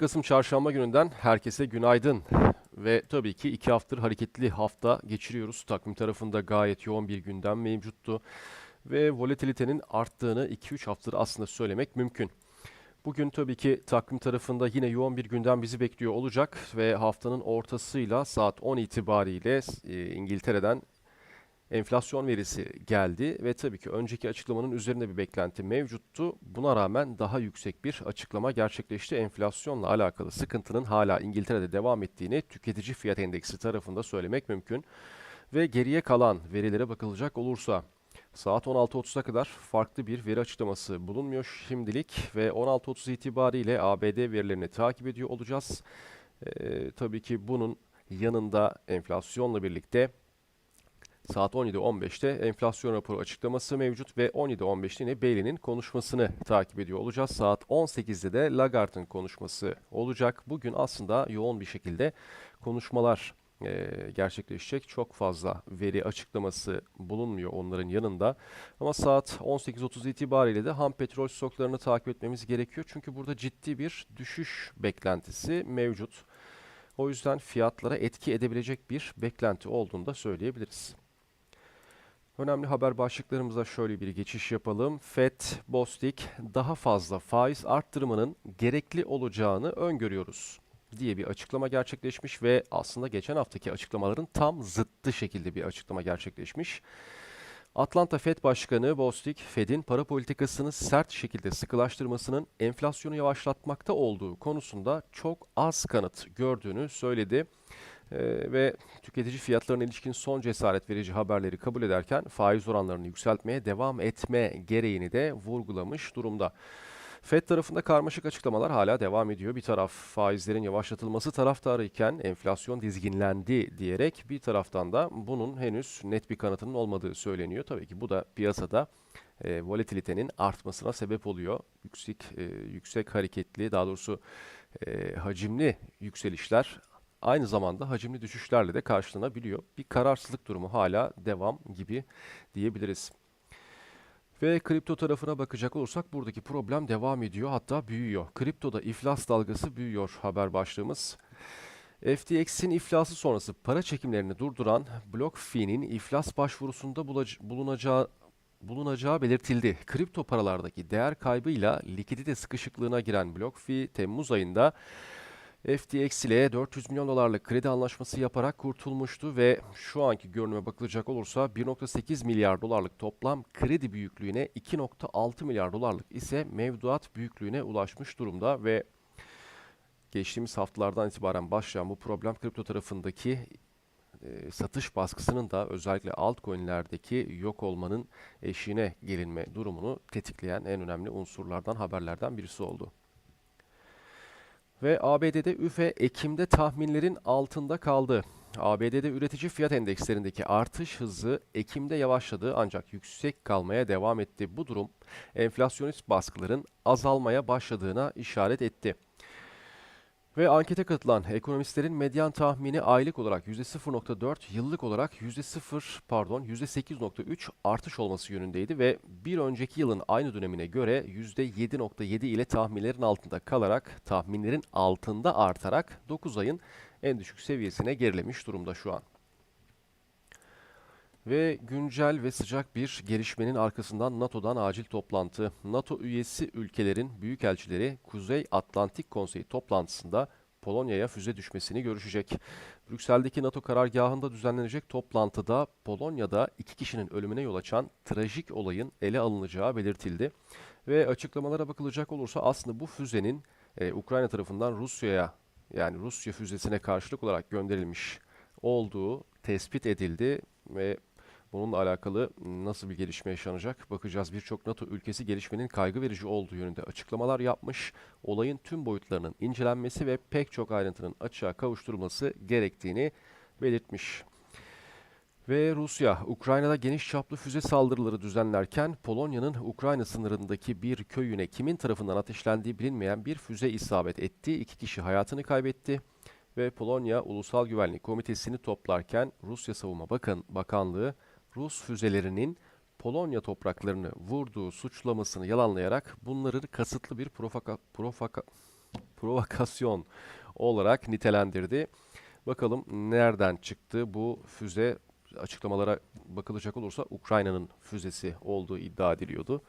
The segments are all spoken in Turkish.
16 Kasım Çarşamba gününden herkese günaydın. Ve tabii ki iki haftadır hareketli hafta geçiriyoruz. Takvim tarafında gayet yoğun bir gündem mevcuttu. Ve volatilitenin arttığını 2-3 haftadır aslında söylemek mümkün. Bugün tabii ki takvim tarafında yine yoğun bir gündem bizi bekliyor olacak ve haftanın ortasıyla saat 10 itibariyle e, İngiltere'den enflasyon verisi geldi ve tabii ki önceki açıklamanın üzerinde bir beklenti mevcuttu. Buna rağmen daha yüksek bir açıklama gerçekleşti. Enflasyonla alakalı sıkıntının hala İngiltere'de devam ettiğini tüketici fiyat endeksi tarafında söylemek mümkün. Ve geriye kalan verilere bakılacak olursa saat 16.30'a kadar farklı bir veri açıklaması bulunmuyor şimdilik ve 16.30 itibariyle ABD verilerini takip ediyor olacağız. Ee, tabii ki bunun yanında enflasyonla birlikte Saat 17.15'te enflasyon raporu açıklaması mevcut ve 17.15'te yine Bailey'nin konuşmasını takip ediyor olacağız. Saat 18'de de Lagarde'ın konuşması olacak. Bugün aslında yoğun bir şekilde konuşmalar e, gerçekleşecek. Çok fazla veri açıklaması bulunmuyor onların yanında. Ama saat 18.30 itibariyle de ham petrol stoklarını takip etmemiz gerekiyor. Çünkü burada ciddi bir düşüş beklentisi mevcut. O yüzden fiyatlara etki edebilecek bir beklenti olduğunu da söyleyebiliriz. Önemli haber başlıklarımıza şöyle bir geçiş yapalım. FED, Bostik daha fazla faiz arttırımının gerekli olacağını öngörüyoruz diye bir açıklama gerçekleşmiş ve aslında geçen haftaki açıklamaların tam zıttı şekilde bir açıklama gerçekleşmiş. Atlanta Fed Başkanı Bostic, Fed'in para politikasını sert şekilde sıkılaştırmasının enflasyonu yavaşlatmakta olduğu konusunda çok az kanıt gördüğünü söyledi. Ee, ve tüketici fiyatlarına ilişkin son cesaret verici haberleri kabul ederken faiz oranlarını yükseltmeye devam etme gereğini de vurgulamış durumda. FED tarafında karmaşık açıklamalar hala devam ediyor. Bir taraf faizlerin yavaşlatılması taraftarı iken enflasyon dizginlendi diyerek bir taraftan da bunun henüz net bir kanıtının olmadığı söyleniyor. Tabii ki bu da piyasada e, volatilitenin artmasına sebep oluyor. Yüksek e, yüksek hareketli daha doğrusu e, hacimli yükselişler aynı zamanda hacimli düşüşlerle de karşılanabiliyor. Bir kararsızlık durumu hala devam gibi diyebiliriz. Ve kripto tarafına bakacak olursak buradaki problem devam ediyor hatta büyüyor. Kriptoda iflas dalgası büyüyor haber başlığımız. FTX'in iflası sonrası para çekimlerini durduran BlockFi'nin iflas başvurusunda bulunacağı bulunacağı belirtildi. Kripto paralardaki değer kaybıyla likidite sıkışıklığına giren BlockFi Temmuz ayında FTX ile 400 milyon dolarlık kredi anlaşması yaparak kurtulmuştu ve şu anki görünüme bakılacak olursa 1.8 milyar dolarlık toplam kredi büyüklüğüne 2.6 milyar dolarlık ise mevduat büyüklüğüne ulaşmış durumda ve geçtiğimiz haftalardan itibaren başlayan bu problem kripto tarafındaki e, satış baskısının da özellikle altcoin'lerdeki yok olmanın eşiğine gelinme durumunu tetikleyen en önemli unsurlardan haberlerden birisi oldu. Ve ABD'de üfe Ekim'de tahminlerin altında kaldı. ABD'de üretici fiyat endekslerindeki artış hızı Ekim'de yavaşladı ancak yüksek kalmaya devam etti. Bu durum enflasyonist baskıların azalmaya başladığına işaret etti. Ve ankete katılan ekonomistlerin medyan tahmini aylık olarak %0.4, yıllık olarak %0 pardon %8.3 artış olması yönündeydi ve bir önceki yılın aynı dönemine göre %7.7 ile tahminlerin altında kalarak tahminlerin altında artarak 9 ayın en düşük seviyesine gerilemiş durumda şu an. Ve güncel ve sıcak bir gelişmenin arkasından NATO'dan acil toplantı. NATO üyesi ülkelerin büyükelçileri Kuzey Atlantik Konseyi toplantısında Polonya'ya füze düşmesini görüşecek. Brüksel'deki NATO karargahında düzenlenecek toplantıda Polonya'da iki kişinin ölümüne yol açan trajik olayın ele alınacağı belirtildi. Ve açıklamalara bakılacak olursa aslında bu füzenin e, Ukrayna tarafından Rusya'ya yani Rusya füzesine karşılık olarak gönderilmiş olduğu tespit edildi ve Bununla alakalı nasıl bir gelişme yaşanacak bakacağız. Birçok NATO ülkesi gelişmenin kaygı verici olduğu yönünde açıklamalar yapmış. Olayın tüm boyutlarının incelenmesi ve pek çok ayrıntının açığa kavuşturulması gerektiğini belirtmiş. Ve Rusya, Ukrayna'da geniş çaplı füze saldırıları düzenlerken Polonya'nın Ukrayna sınırındaki bir köyüne kimin tarafından ateşlendiği bilinmeyen bir füze isabet etti. İki kişi hayatını kaybetti ve Polonya Ulusal Güvenlik Komitesi'ni toplarken Rusya Savunma Bakan Bakanlığı Rus füzelerinin Polonya topraklarını vurduğu suçlamasını yalanlayarak bunları kasıtlı bir profaka, profaka, provokasyon olarak nitelendirdi. Bakalım nereden çıktı bu füze? Açıklamalara bakılacak olursa Ukrayna'nın füzesi olduğu iddia ediliyordu.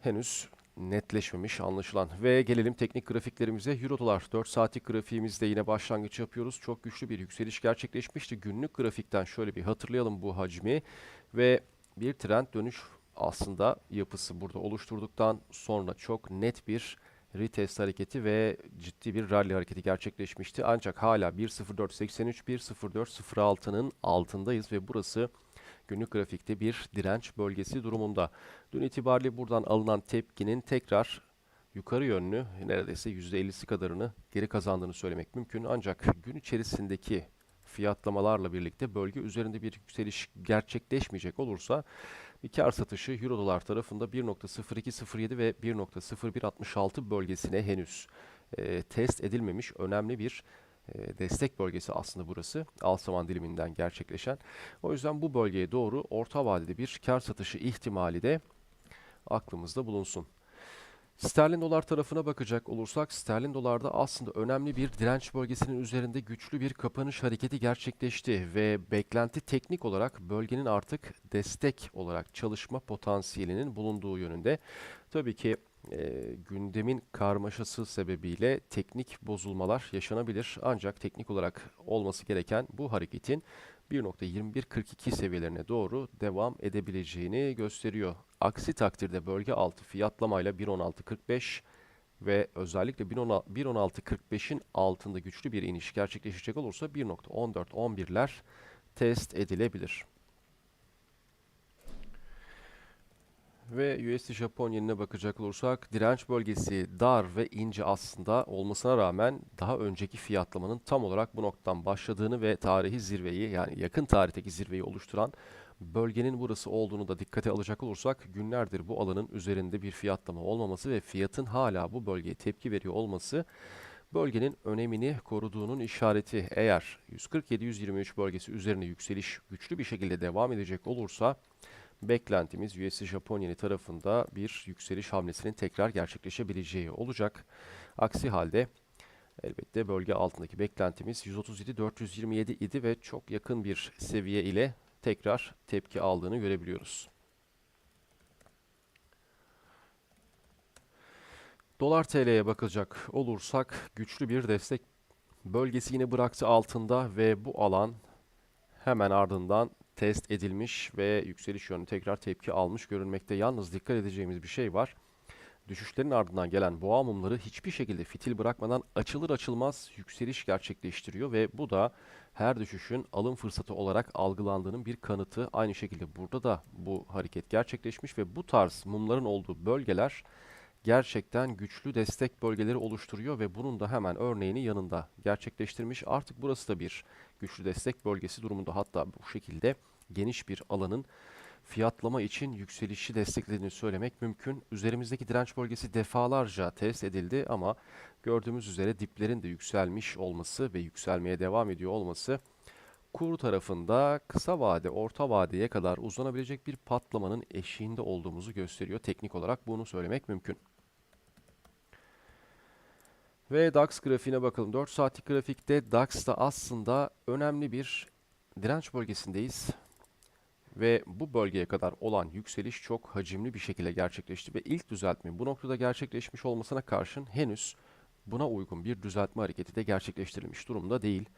Henüz netleşmemiş anlaşılan. Ve gelelim teknik grafiklerimize. Euro dolar 4 saatlik grafiğimizde yine başlangıç yapıyoruz. Çok güçlü bir yükseliş gerçekleşmişti. Günlük grafikten şöyle bir hatırlayalım bu hacmi ve bir trend dönüş aslında yapısı burada oluşturduktan sonra çok net bir retest hareketi ve ciddi bir rally hareketi gerçekleşmişti. Ancak hala 1.0483 1.0406'nın altındayız ve burası günlük grafikte bir direnç bölgesi durumunda. Dün itibariyle buradan alınan tepkinin tekrar yukarı yönlü neredeyse %50'si kadarını geri kazandığını söylemek mümkün. Ancak gün içerisindeki fiyatlamalarla birlikte bölge üzerinde bir yükseliş gerçekleşmeyecek olursa bir kar satışı Euro dolar tarafında 1.0207 ve 1.0166 bölgesine henüz e, test edilmemiş önemli bir e, destek bölgesi aslında burası. Al zaman diliminden gerçekleşen. O yüzden bu bölgeye doğru orta vadede bir kar satışı ihtimali de aklımızda bulunsun. Sterlin dolar tarafına bakacak olursak sterlin dolarda aslında önemli bir direnç bölgesinin üzerinde güçlü bir kapanış hareketi gerçekleşti ve beklenti teknik olarak bölgenin artık destek olarak çalışma potansiyelinin bulunduğu yönünde. Tabii ki e, gündemin karmaşası sebebiyle teknik bozulmalar yaşanabilir. Ancak teknik olarak olması gereken bu hareketin 1.2142 seviyelerine doğru devam edebileceğini gösteriyor. Aksi takdirde bölge altı fiyatlamayla 1.1645 ve özellikle 1.1645'in altında güçlü bir iniş gerçekleşecek olursa 1.1411'ler test edilebilir. Ve USD Japon yenine bakacak olursak direnç bölgesi dar ve ince aslında olmasına rağmen daha önceki fiyatlamanın tam olarak bu noktadan başladığını ve tarihi zirveyi yani yakın tarihteki zirveyi oluşturan bölgenin burası olduğunu da dikkate alacak olursak günlerdir bu alanın üzerinde bir fiyatlama olmaması ve fiyatın hala bu bölgeye tepki veriyor olması bölgenin önemini koruduğunun işareti. Eğer 147-123 bölgesi üzerine yükseliş güçlü bir şekilde devam edecek olursa beklentimiz USD Japon yeni tarafında bir yükseliş hamlesinin tekrar gerçekleşebileceği olacak. Aksi halde elbette bölge altındaki beklentimiz 137-427 idi ve çok yakın bir seviye ile tekrar tepki aldığını görebiliyoruz. Dolar TL'ye bakacak olursak güçlü bir destek bölgesi yine bıraktı altında ve bu alan hemen ardından test edilmiş ve yükseliş yönü tekrar tepki almış görünmekte. Yalnız dikkat edeceğimiz bir şey var. Düşüşlerin ardından gelen boğa mumları hiçbir şekilde fitil bırakmadan açılır açılmaz yükseliş gerçekleştiriyor ve bu da her düşüşün alım fırsatı olarak algılandığının bir kanıtı. Aynı şekilde burada da bu hareket gerçekleşmiş ve bu tarz mumların olduğu bölgeler gerçekten güçlü destek bölgeleri oluşturuyor ve bunun da hemen örneğini yanında gerçekleştirmiş. Artık burası da bir güçlü destek bölgesi durumunda hatta bu şekilde geniş bir alanın fiyatlama için yükselişi desteklediğini söylemek mümkün. Üzerimizdeki direnç bölgesi defalarca test edildi ama gördüğümüz üzere diplerin de yükselmiş olması ve yükselmeye devam ediyor olması kur tarafında kısa vade, orta vadeye kadar uzanabilecek bir patlamanın eşiğinde olduğumuzu gösteriyor. Teknik olarak bunu söylemek mümkün. Ve DAX grafiğine bakalım. 4 saatlik grafikte DAX'ta aslında önemli bir direnç bölgesindeyiz. Ve bu bölgeye kadar olan yükseliş çok hacimli bir şekilde gerçekleşti ve ilk düzeltme bu noktada gerçekleşmiş olmasına karşın henüz buna uygun bir düzeltme hareketi de gerçekleştirilmiş durumda değil.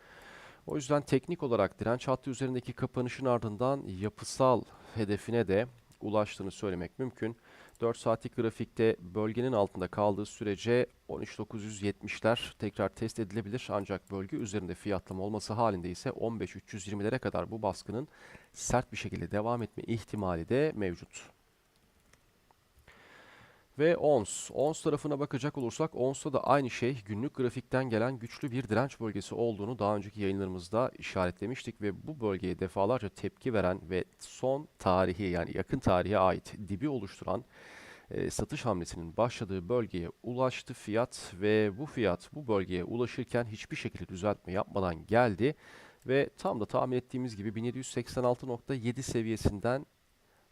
O yüzden teknik olarak direnç hattı üzerindeki kapanışın ardından yapısal hedefine de ulaştığını söylemek mümkün. 4 saatlik grafikte bölgenin altında kaldığı sürece 13970'ler tekrar test edilebilir. Ancak bölge üzerinde fiyatlama olması halinde ise 15320'lere kadar bu baskının sert bir şekilde devam etme ihtimali de mevcut. Ve ONS. ONS tarafına bakacak olursak ONS'ta da aynı şey günlük grafikten gelen güçlü bir direnç bölgesi olduğunu daha önceki yayınlarımızda işaretlemiştik ve bu bölgeye defalarca tepki veren ve son tarihi yani yakın tarihe ait dibi oluşturan e, satış hamlesinin başladığı bölgeye ulaştı fiyat ve bu fiyat bu bölgeye ulaşırken hiçbir şekilde düzeltme yapmadan geldi ve tam da tahmin ettiğimiz gibi 1786.7 seviyesinden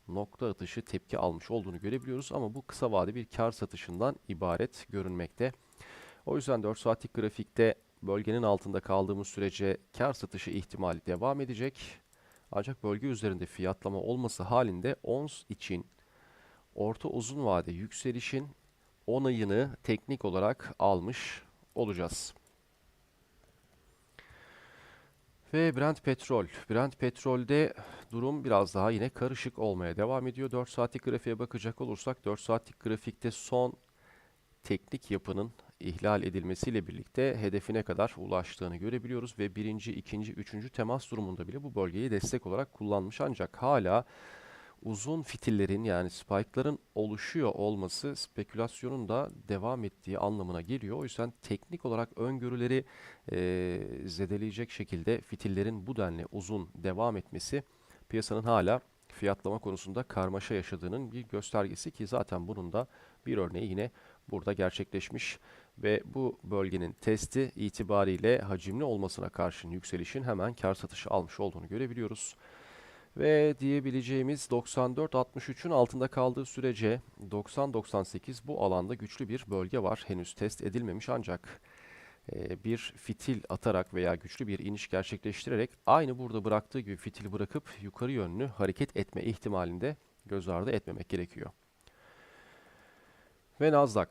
nokta atışı tepki almış olduğunu görebiliyoruz ama bu kısa vade bir kar satışından ibaret görünmekte. O yüzden 4 saatlik grafikte bölgenin altında kaldığımız sürece kar satışı ihtimali devam edecek. Ancak bölge üzerinde fiyatlama olması halinde ons için orta uzun vade yükselişin onayını teknik olarak almış olacağız. Ve Brent petrol. Brent petrolde durum biraz daha yine karışık olmaya devam ediyor. 4 saatlik grafiğe bakacak olursak 4 saatlik grafikte son teknik yapının ihlal edilmesiyle birlikte hedefine kadar ulaştığını görebiliyoruz ve birinci, ikinci, üçüncü temas durumunda bile bu bölgeyi destek olarak kullanmış ancak hala uzun fitillerin yani spike'ların oluşuyor olması spekülasyonun da devam ettiği anlamına geliyor. O yüzden teknik olarak öngörüleri e, zedeleyecek şekilde fitillerin bu denli uzun devam etmesi piyasanın hala fiyatlama konusunda karmaşa yaşadığının bir göstergesi ki zaten bunun da bir örneği yine burada gerçekleşmiş ve bu bölgenin testi itibariyle hacimli olmasına karşın yükselişin hemen kar satışı almış olduğunu görebiliyoruz. Ve diyebileceğimiz 94-63'ün altında kaldığı sürece 90-98 bu alanda güçlü bir bölge var. Henüz test edilmemiş ancak e, bir fitil atarak veya güçlü bir iniş gerçekleştirerek aynı burada bıraktığı gibi fitil bırakıp yukarı yönlü hareket etme ihtimalinde göz ardı etmemek gerekiyor. Ve Nasdaq.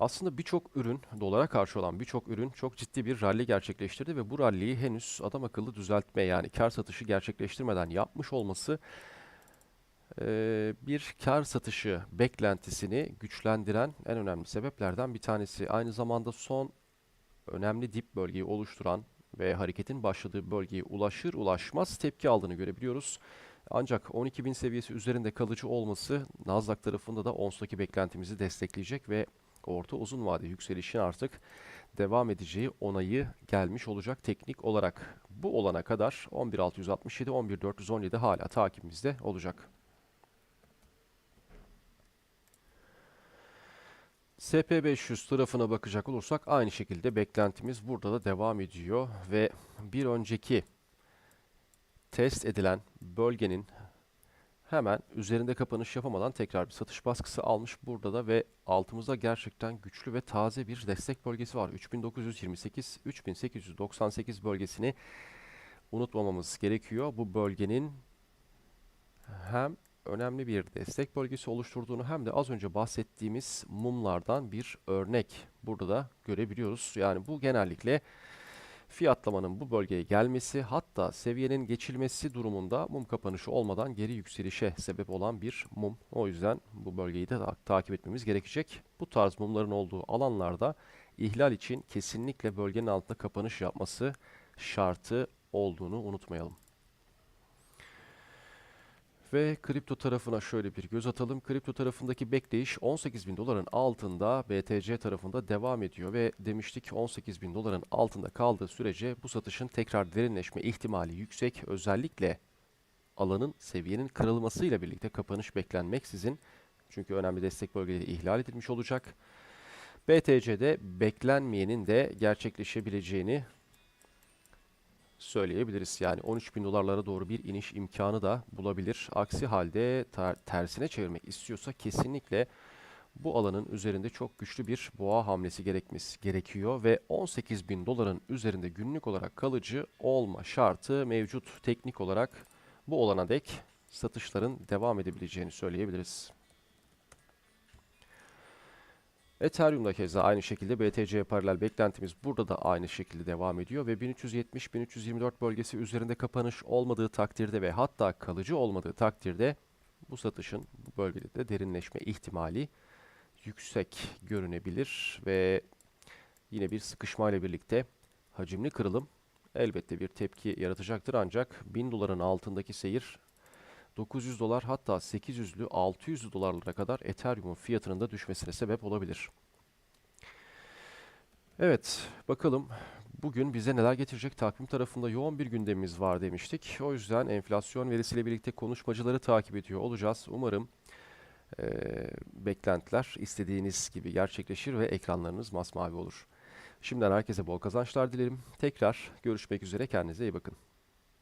Aslında birçok ürün, dolara karşı olan birçok ürün çok ciddi bir rally gerçekleştirdi ve bu ralliyi henüz adam akıllı düzeltme yani kar satışı gerçekleştirmeden yapmış olması bir kar satışı beklentisini güçlendiren en önemli sebeplerden bir tanesi. Aynı zamanda son önemli dip bölgeyi oluşturan ve hareketin başladığı bölgeye ulaşır ulaşmaz tepki aldığını görebiliyoruz. Ancak 12.000 seviyesi üzerinde kalıcı olması Nasdaq tarafında da ons'taki beklentimizi destekleyecek ve orta uzun vade yükselişin artık devam edeceği onayı gelmiş olacak teknik olarak. Bu olana kadar 11667 11417 hala takibimizde olacak. SP500 tarafına bakacak olursak aynı şekilde beklentimiz burada da devam ediyor ve bir önceki test edilen bölgenin hemen üzerinde kapanış yapamadan tekrar bir satış baskısı almış burada da ve altımızda gerçekten güçlü ve taze bir destek bölgesi var. 3928 3898 bölgesini unutmamamız gerekiyor. Bu bölgenin hem önemli bir destek bölgesi oluşturduğunu hem de az önce bahsettiğimiz mumlardan bir örnek burada da görebiliyoruz. Yani bu genellikle fiyatlamanın bu bölgeye gelmesi hatta seviyenin geçilmesi durumunda mum kapanışı olmadan geri yükselişe sebep olan bir mum. O yüzden bu bölgeyi de ta takip etmemiz gerekecek. Bu tarz mumların olduğu alanlarda ihlal için kesinlikle bölgenin altında kapanış yapması şartı olduğunu unutmayalım. Ve kripto tarafına şöyle bir göz atalım. Kripto tarafındaki bekleyiş 18 bin doların altında BTC tarafında devam ediyor ve demiştik 18 bin doların altında kaldığı sürece bu satışın tekrar derinleşme ihtimali yüksek. Özellikle alanın seviyenin kırılmasıyla birlikte kapanış beklenmeksizin çünkü önemli destek bölgeleri ihlal edilmiş olacak. BTC'de beklenmeyenin de gerçekleşebileceğini söyleyebiliriz. Yani 13 bin dolarlara doğru bir iniş imkanı da bulabilir. Aksi halde tersine çevirmek istiyorsa kesinlikle bu alanın üzerinde çok güçlü bir boğa hamlesi gerekmesi gerekiyor ve 18 bin doların üzerinde günlük olarak kalıcı olma şartı mevcut teknik olarak bu olana dek satışların devam edebileceğini söyleyebiliriz. Ethereum'da keza aynı şekilde BTC paralel beklentimiz burada da aynı şekilde devam ediyor ve 1370-1324 bölgesi üzerinde kapanış olmadığı takdirde ve hatta kalıcı olmadığı takdirde bu satışın bu bölgede de derinleşme ihtimali yüksek görünebilir ve yine bir sıkışma ile birlikte hacimli kırılım elbette bir tepki yaratacaktır. Ancak 1000 doların altındaki seyir 900 dolar hatta 800'lü 600'lü dolarlara kadar Ethereum'un fiyatının da düşmesine sebep olabilir. Evet bakalım bugün bize neler getirecek takvim tarafında yoğun bir gündemimiz var demiştik. O yüzden enflasyon verisiyle birlikte konuşmacıları takip ediyor olacağız. Umarım e, beklentiler istediğiniz gibi gerçekleşir ve ekranlarınız masmavi olur. Şimdiden herkese bol kazançlar dilerim. Tekrar görüşmek üzere kendinize iyi bakın.